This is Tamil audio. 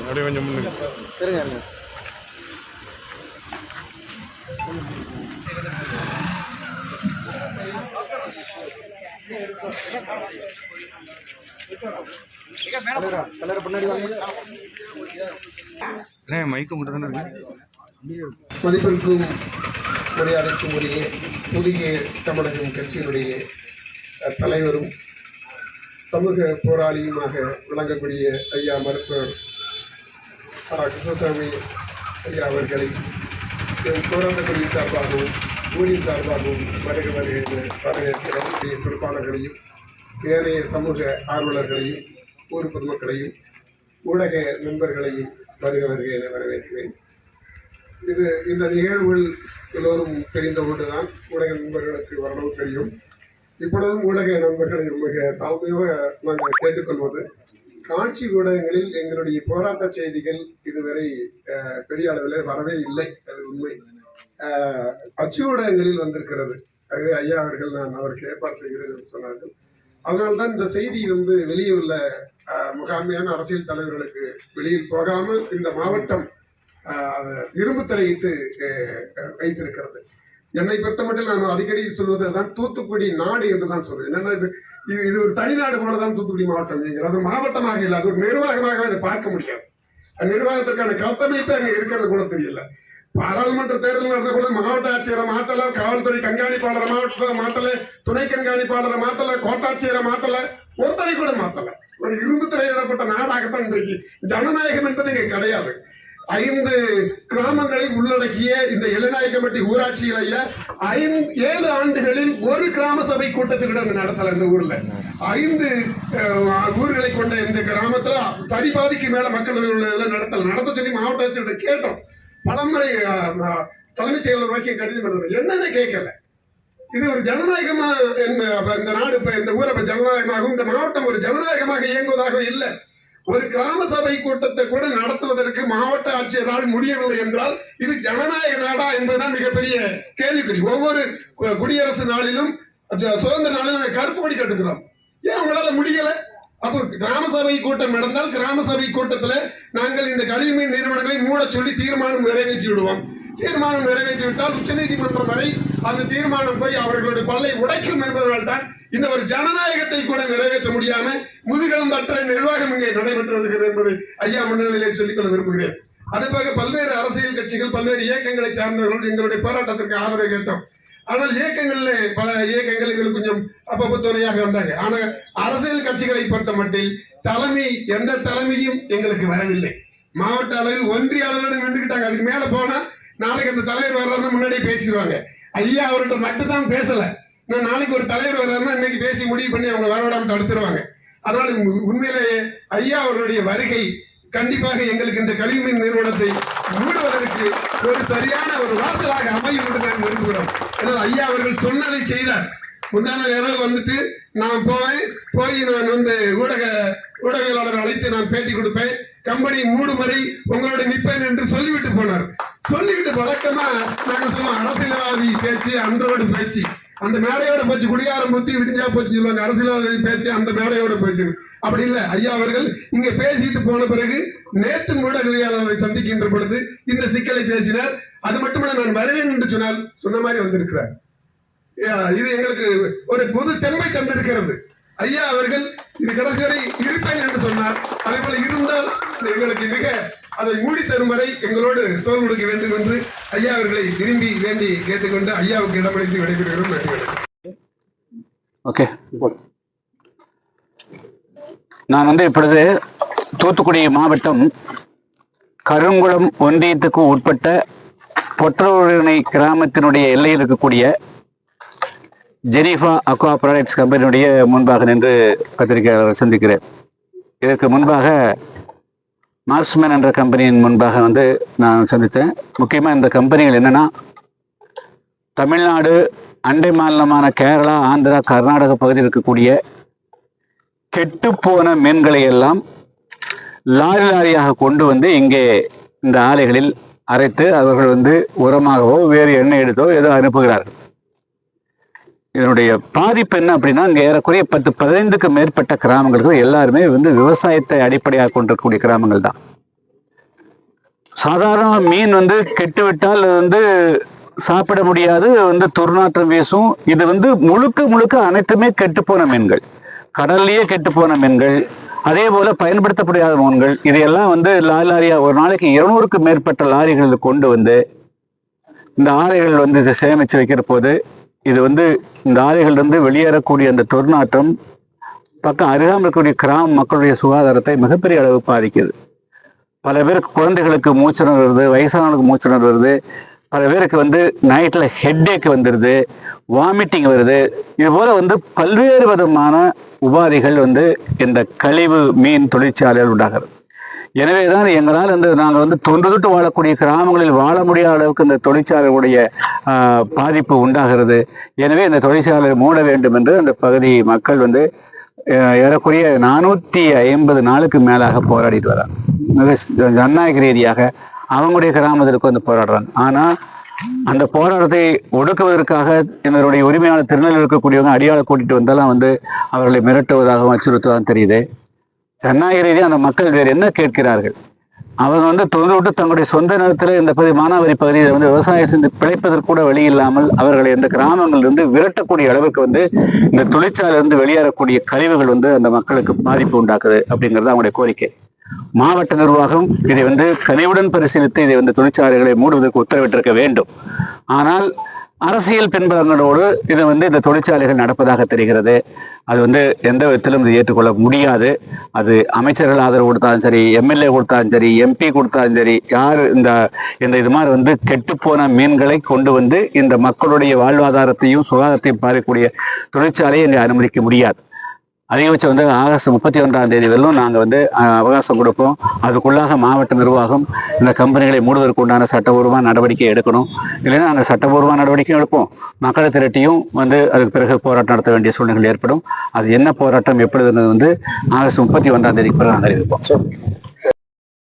கொஞ்சம் முன்னுக்கு. சரிங்க. பின்னாடி வாங்க அண்ணே மைக்கு மட்டும் தானே இருக்கு? மதிப்பிற்கும் மரியாதைக்கும் உரிய புதிய தமிழகம் கட்சியினுடைய தலைவரும் சமூக போராளியுமாக விளங்கக்கூடிய ஐயா மருத்துவர் கிருஷ்ணசாமி ஐயா அவர்களை என் சார்பாகவும் ஊரின் சார்பாகவும் வருக வருக என்று வரவேற்கிறவர்களுடைய பொறுப்பாளர்களையும் ஏனைய சமூக ஆர்வலர்களையும் ஊர் பொதுமக்களையும் ஊடக நண்பர்களையும் வருக வருக என வரவேற்கிறேன் இது இந்த நிகழ்வுகள் எல்லோரும் தெரிந்த ஒன்றுதான் ஊடக நண்பர்களுக்கு வரணும் தெரியும். இப்பொழுதும் ஊடக நண்பர்களை மிக தாழ்மையாக நாங்கள் கேட்டுக்கொள்வது. காட்சி ஊடகங்களில் எங்களுடைய போராட்ட செய்திகள் இதுவரை பெரிய அளவில் வரவே இல்லை. அது உண்மை. அச்சு ஊடகங்களில் வந்திருக்கிறது. அது ஐயா அவர்கள் நான் அவருக்கு ஏற்பாடு செய்கிறேன் என்று சொன்னார்கள். அதனால்தான் இந்த செய்தி வந்து வெளியே உள்ள முகாமையான அரசியல் தலைவர்களுக்கு வெளியில் போகாமல் இந்த மாவட்டம் இரும்பு தலையிட்டு வைத்திருக்கிறது. என்னை பொறுத்தமட்டில் நான் அடிக்கடி சொல்வது தான் தூத்துக்குடி நாடு என்று தான் சொல்றேன். என்னன்னா இது இது இது ஒரு தனிநாடு போலதான் தூத்துக்குடி மாவட்டம் என்கிறது அது மாவட்டமாக இல்லை அது ஒரு நிர்வாகமாக அதை பார்க்க முடியாது. நிர்வாகத்திற்கான கட்டமைப்பு அங்கே இருக்கிறது கூட தெரியல. பாராளுமன்ற தேர்தல் நடந்த கூட மாவட்ட ஆட்சியரை மாத்தல காவல்துறை கண்காணிப்பாளரை மாவட்டத்தை மாத்தல துணை கண்காணிப்பாளரை மாத்தல கோட்டாட்சியரை மாத்தல ஒருத்தரை கூட மாத்தல. ஒரு இரும்பு திரையிடப்பட்ட நாடாகத்தான் இன்றைக்கு ஜனநாயகம் என்பது இங்க கிடையாது. ஐந்து கிராமங்களை உள்ளடக்கிய இந்த இளநாயக கமிட்டி ஊராட்சியிலேயே ஐந்து ஏழு ஆண்டுகளில் ஒரு கிராம சபை கூட்டத்தை கூட அங்கே நடத்தல இந்த ஊர்ல. ஐந்து ஊர்களை கொண்ட இந்த கிராமத்துல சரி பாதிக்கு மேல மக்கள் உள்ளதுல நடத்தல. நடத்த சொல்லி மாவட்ட ஆட்சியர்கிட்ட கேட்டோம். பலமுறை தலைமைச் செயலர் வரைக்கும் கடிதம் எழுதுறோம். என்னன்னு கேட்கல. இது ஒரு ஜனநாயகமா இந்த நாடு இப்ப இந்த ஊரை ஜனநாயகமாகவும் இந்த மாவட்டம் ஒரு ஜனநாயகமாக இயங்குவதாக இல்லை. ஒரு கிராம சபை கூட்டத்தை கூட நடத்துவதற்கு மாவட்ட ஆட்சியரால் முடியவில்லை என்றால் இது ஜனநாயக நாடா என்பதுதான் மிகப்பெரிய கேள்விக்குறி. ஒவ்வொரு கு- குடியரசு நாளிலும் சுதந்திர நாளிலும் நாங்கள் கருப்பு கொடி கட்டுக்கிறோம் ஏன் உங்களால முடியல? அப்போ கிராம சபை கூட்டம் நடந்தால் கிராம சபை கூட்டத்துல நாங்கள் இந்த கழிவுநீர் நிறுவனங்களை மூட சொல்லி தீர்மானம் நிறைவேற்றி விடுவோம். தீர்மானம் நிறைவேற்றி விட்டால் உச்சநீதிமன்றம் வரை அந்த தீர்மானம் போய் அவர்களுடைய பல்லை உடைக்கும் என்பதனால் தான் இந்த ஒரு ஜனநாயகத்தை கூட நிறைவேற்ற முடியாம முதுகெலும்பற்ற நிர்வாகம் இங்கே நடைபெற்று வருகிறது என்பதை ஐயா முன்னிலையிலே சொல்லிக்கொள்ள விரும்புகிறேன். அதுபோக பல்வேறு அரசியல் கட்சிகள் பல்வேறு இயக்கங்களை சார்ந்தவர்கள் எங்களுடைய போராட்டத்திற்கு ஆதரவு கேட்டோம். ஆனால் இயக்கங்கள்ல பல இயக்கங்கள் எங்களுக்கு கொஞ்சம் அப்பப்போ துணையாக வந்தாங்க. ஆனால் அரசியல் கட்சிகளை பொறுத்த மட்டில் தலைமை எந்த தலைமையும் எங்களுக்கு வரவில்லை. மாவட்ட அளவில் ஒன்றிய அளவில் நின்றுக்கிட்டாங்க. அதுக்கு மேல போனா நாளைக்கு அந்த தலைவர் வர்றாருன்னு முன்னாடியே பேசிடுவாங்க. ஐயா அவர்கிட்ட மட்டும்தான் பேசல. நான் நாளைக்கு ஒரு தலைவர் வர்றாருன்னா இன்னைக்கு பேசி முடிவு பண்ணி அவங்க வரவிடாம தடுத்துருவாங்க. அதனால உண்மையிலேயே ஐயா அவர்களுடைய வருகை கண்டிப்பாக எங்களுக்கு இந்த கழிவுமின் நிறுவனத்தை மூடுவதற்கு ஒரு சரியான ஒரு வாசலாக அமையும் என்று நான் விரும்புகிறோம். ஏன்னா ஐயா அவர்கள் சொன்னதை செய்தார். முந்தான இரவு வந்துட்டு நான் போவேன். போய் நான் வந்து ஊடக ஊடகவியலாளர் அழைத்து நான் பேட்டி கொடுப்பேன். கம்பெனி மூடும் வரை உங்களோட நிற்பேன் என்று சொல்லிவிட்டு போனார். சொல்லிவிட்டு வழக்கமா நாங்கள் சொல்லுவோம் அரசியல்வாதி பேச்சு அன்றோடு பேச்சு. அந்த மேடையோட போச்சு குடியாரம் புத்தி விடிஞ்சா போச்சு சொல்லுவாங்க. அரசியல்வாதி பேச்சு அந்த மேடையோட போச்சு. அப்படி இல்ல. ஐயா அவர்கள் இங்க பேசிட்டு போன பிறகு நேத்து ஊடகவியலாளரை சந்திக்கின்ற பொழுது இந்த சிக்கலை பேசினார். அது மட்டுமல்ல நான் வருவேன் என்று சொன்னால் சொன்ன மாதிரி வந்திருக்கிறார். இது எங்களுக்கு ஒரு புது தெம்பை தந்திருக்கிறது. ஐயா அவர்கள் இது கடைசி வரை இருப்பேன் என்று சொன்னார். அதே போல இருந்தால் எங்களுக்கு மிக அதை மூடி தரும் வரை எங்களோடு தோல் கொடுக்க வேண்டும் என்று ஐயா அவர்களை விரும்பி வேண்டி கேட்டுக்கொண்டு ஐயாவுக்கு இடமளித்து விடைபெறுகிறோம். நன்றி ஓகே. நான் வந்து இப்பொழுது தூத்துக்குடி மாவட்டம் கருங்குளம் ஒன்றியத்துக்கு உட்பட்ட பொற்றூரணை கிராமத்தினுடைய எல்லையில் இருக்கக்கூடிய ஜெனீஃபா அக்வா ப்ராடக்ட்ஸ் கம்பெனியுடைய முன்பாக நின்று பத்திரிகையாளர் சந்திக்கிறேன். இதற்கு முன்பாக மார்ஸ்மேன் என்ற கம்பெனியின் முன்பாக வந்து நான் சந்தித்தேன். முக்கியமாக இந்த கம்பெனிகள் என்னன்னா தமிழ்நாடு அண்டை மாநிலமான கேரளா ஆந்திரா கர்நாடக பகுதியில் இருக்கக்கூடிய கெட்டுப்போன மீன்களை எல்லாம் லாரி லாரியாக கொண்டு வந்து இங்கே இந்த ஆலைகளில் அரைத்து அவர்கள் வந்து உரமாகவோ வேறு எண்ணெய் எடுத்தோ ஏதோ அனுப்புகிறார்கள். இதனுடைய பாதிப்பு என்ன அப்படின்னா இங்கே ஏறக்குறைய பத்து பதினைந்துக்கு மேற்பட்ட கிராமங்களுக்கு எல்லாருமே வந்து விவசாயத்தை அடிப்படையாக கொண்டிருக்கக்கூடிய கிராமங்கள் தான். சாதாரண மீன் வந்து கெட்டுவிட்டால் வந்து சாப்பிட முடியாது வந்து துர்நாற்றம் வீசும். இது வந்து முழுக்க முழுக்க அனைத்துமே கெட்டுப்போன மீன்கள். கடல்லையே கெட்டுப்போன மீன்கள். அதே போல பயன்படுத்தப்படாத மீன்கள். இதையெல்லாம் வந்து லாரி லாரியா ஒரு நாளைக்கு இருநூறுக்கு மேற்பட்ட லாரிகளில் கொண்டு வந்து இந்த ஆலைகள் வந்து சேமித்து சேமிச்சு வைக்கிற போது இது வந்து இந்த ஆலைகளிலிருந்து வெளியேறக்கூடிய அந்த துர்நாற்றம் பக்கம் அருகாமல் இருக்கக்கூடிய கிராம மக்களுடைய சுகாதாரத்தை மிகப்பெரிய அளவு பாதிக்குது. பல பேருக்கு குழந்தைகளுக்கு மூச்சுணர் வருது வயசானவங்களுக்கு மூச்சுணர் வருது. பல பேருக்கு வந்து நைட்டில் ஹெட்டேக் வந்துடுது வாமிட்டிங் வருது. இது போல் வந்து பல்வேறு விதமான உபாதைகள் வந்து இந்த கழிவு மீன் தொழிற்சாலையில் உண்டாகிறது. எனவே தான் எங்களால் இந்த நாங்கள் வந்து தொன்று தொட்டு வாழக்கூடிய கிராமங்களில் வாழ முடியாத அளவுக்கு இந்த தொழிற்சாலைகளுடைய ஆஹ், பாதிப்பு உண்டாகிறது. எனவே இந்த தொழிற்சாலை மூட வேண்டும் என்று அந்த பகுதி மக்கள் வந்து ஏறக்குறைய நானூற்றி ஐம்பது நாளுக்கு மேலாக போராடிட்டு வராங்க. மிக ஜனநாயக ரீதியாக அவங்களுடைய கிராமத்திற்கு வந்து போராடுறாங்க. ஆனால் அந்த போராட்டத்தை ஒடுக்குவதற்காக எங்களுடைய உரிமையாளர் திருநெல் இருக்கக்கூடியவங்க அடியாளை கூட்டிட்டு வந்தாலும் வந்து அவர்களை மிரட்டுவதாகவும் அச்சுறுத்துவதாகவும் தெரியுது. ஜனநாயக ரீதியாக அந்த மக்கள் வேறு என்ன கேட்கிறார்கள்? அவங்க வந்து தொன்று விட்டு தங்களுடைய சொந்த நிலத்தில் இந்த பகுதி மானாவரி பகுதியில் வந்து விவசாயம் செஞ்சு பிழைப்பதற்கு கூட வழி இல்லாமல் அவர்களை இந்த கிராமங்களிலிருந்து விரட்டக்கூடிய அளவுக்கு வந்து இந்த தொழிற்சாலையிலிருந்து வெளியேறக்கூடிய கழிவுகள் வந்து அந்த மக்களுக்கு பாதிப்பு உண்டாக்குது அப்படிங்கிறது அவங்களுடைய கோரிக்கை. மாவட்ட நிர்வாகம் இதை வந்து கனிவுடன் பரிசீலித்து இதை வந்து தொழிற்சாலைகளை மூடுவதற்கு உத்தரவிட்டிருக்க வேண்டும். ஆனால் அரசியல் பின்புலங்களோடு இதை வந்து இந்த தொழிற்சாலைகள் நடப்பதாக தெரிகிறது. அது வந்து எந்த விதத்திலும் இது ஏற்றுக்கொள்ள முடியாது. அது அமைச்சர்கள் ஆதரவு கொடுத்தாலும் சரி எம்எல்ஏ கொடுத்தாலும் சரி எம்பி கொடுத்தாலும் சரி யார் இந்த இந்த இது மாதிரி வந்து கெட்டுப்போன மீன்களை கொண்டு வந்து இந்த மக்களுடைய வாழ்வாதாரத்தையும் சுகாதாரத்தையும் பாதிக்கக்கூடிய தொழிற்சாலையை இங்கே அனுமதிக்க முடியாது. அதிகபட்சம் வந்து ஆகஸ்ட் முப்பத்தி ஒன்றாம் தேதி வரலும் நாங்கள் வந்து அவகாசம் கொடுப்போம். அதுக்குள்ளாக மாவட்ட நிர்வாகம் இந்த கம்பெனிகளை மூடுவதற்கு உண்டான சட்டபூர்வ நடவடிக்கை எடுக்கணும். இல்லைன்னா நாங்கள் சட்டபூர்வ நடவடிக்கையும் எடுப்போம். மக்களை திரட்டியும் வந்து அதுக்கு பிறகு போராட்டம் நடத்த வேண்டிய சூழ்நிலை ஏற்படும். அது என்ன போராட்டம் எப்பொழுது வந்து ஆகஸ்ட் முப்பத்தி ஒன்றாம் தேதிக்கு பிறகு நாங்கள் அறிவிப்போம்.